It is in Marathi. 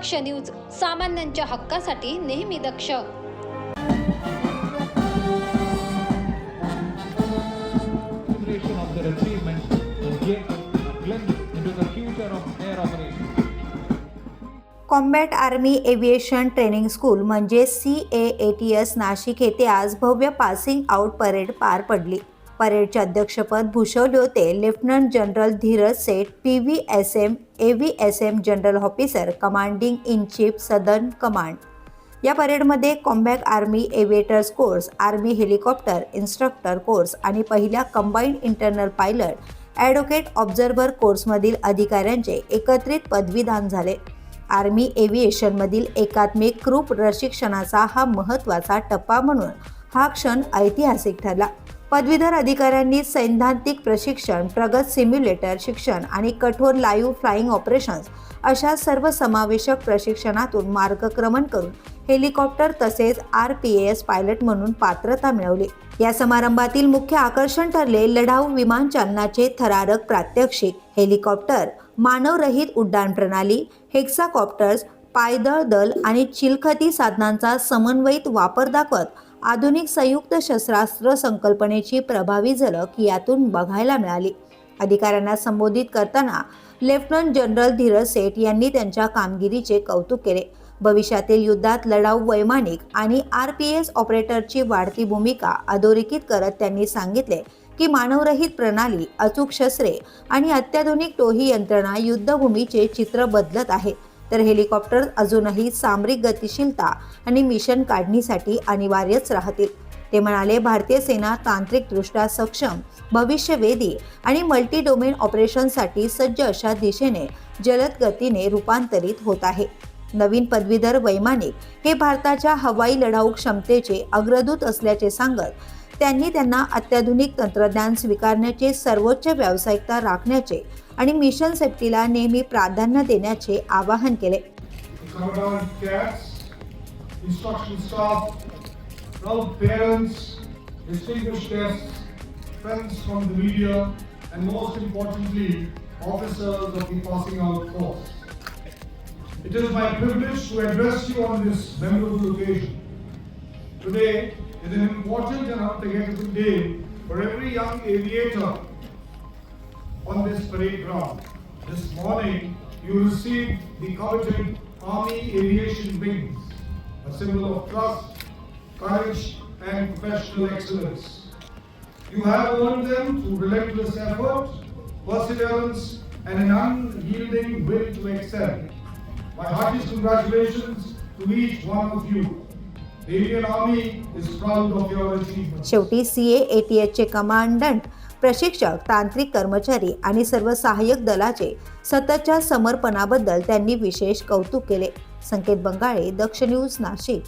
दक्ष न्यूज सामान्यांच्या हक्कासाठी नेहमी दक्ष. Combat army aviation training school म्हणजे C A A T S Nashik येथे आज भव्य पासिंग आउट परेड पार पडली. परेडचे अध्यक्षपद भूषवले होते. Lieutenant general Dhiraj Seth P V S M A V S M general officer commanding in chief southern command. या परेडमध्ये combat army aviators course army helicopter instructor course आणि पहिल्या combined internal pilot advocate observer कोर्समधील अधिकाऱ्यांचे एकत्रित पदवीदान झाले. आर्मी एव्हिएशनमधील एकात्मिक क्रूप प्रशिक्षणाचा हा महत्त्वाचा टप्पा म्हणून हा क्षण ऐतिहासिक ठरला. पदवीधर अधिकाऱ्यांनी सैद्धांतिक प्रशिक्षण प्रगत सिम्युलेटर शिक्षण आणि कठोर लाईव्ह फ्लाईंग ऑपरेशन्स अशा सर्व समावेशक प्रशिक्षणातून मार्गक्रमण करून हेलिकॉप्टर तसेच आर पी एस पायलट म्हणून पात्रता मिळवली. या समारंभातील मुख्य आकर्षण ठरले लढाऊ विमान चालनाचे थरारक प्रात्यक्षिक हेलिकॉप्टर मानवरहित उड्डाण प्रणाली हेक्साकॉप्टर्स पायदळ दल आणि चिलखती साधनांचा समन्वयित वापर दाखवत आधुनिक संयुक्त शस्त्रास्त्र संकल्पनेची प्रभावी झलक यातून बघायला मिळाली. अधिकाऱ्यांना संबोधित करताना लेफ्टनंट जनरल धीरज सेठ यांनी त्यांच्या कामगिरीचे कौतुक केले. भविष्यातील युद्धात लढाऊ वैमानिक आणि आर पी एस ऑपरेटरची वाढती भूमिका अधोरेखित करत त्यांनी सांगितले की मानवरहित प्रणाली अचूक शस्त्रे आणि अत्याधुनिक टोही यंत्रणा युद्धभूमीचे चित्र बदलत आहे. तर हेलिकॉप्टर अजूनही सामरिक गतिशीलता आणि मिशन काढणीसाठी अनिवार्यच राहतील. ते म्हणाले भारतीय सेना तांत्रिकदृष्ट्या सक्षम भविष्यवेधी आणि मल्टी डोमेन ऑपरेशनसाठी सज्ज अशा दिशेने जलद गतीने रूपांतरित होत आहे. नवीन पदवीधर वैमानिक हे भारताच्या हवाई लढाऊ क्षमतेचे अग्रदूत असल्याचे सांगत त्यांनी त्यांना अत्याधुनिक तंत्रज्ञान स्वीकारण्याचे सर्वोच्च व्यावसायिकता राखण्याचे आणि मिशन सेफ्टीला नेहमी प्राधान्य देण्याचे आवाहन केले Commandant Cats, instruction staff, proud parents, distinguished guests, friends from the media, and most importantly, officers of the passing out course. It is my privilege to address you on this memorable occasion. Today is an important and unforgettable day for every young aviator on this parade ground. This morning, you received the coveted Army Aviation Wings, a symbol of trust, courage, and professional excellence. You have earned them through relentless effort, perseverance, and an unyielding will to excel. My heartiest congratulations to each one of you. The Indian Army is proud of your achievements. शेवटी सी ए टी एचचे कमांडंट प्रशिक्षक तांत्रिक कर्मचारी आणि सर्व सहाय्यक दलाचे सततच्या समर्पणाबद्दल त्यांनी विशेष कौतुक केले. संकेत बंगाळे दक्ष न्यूज नाशिक.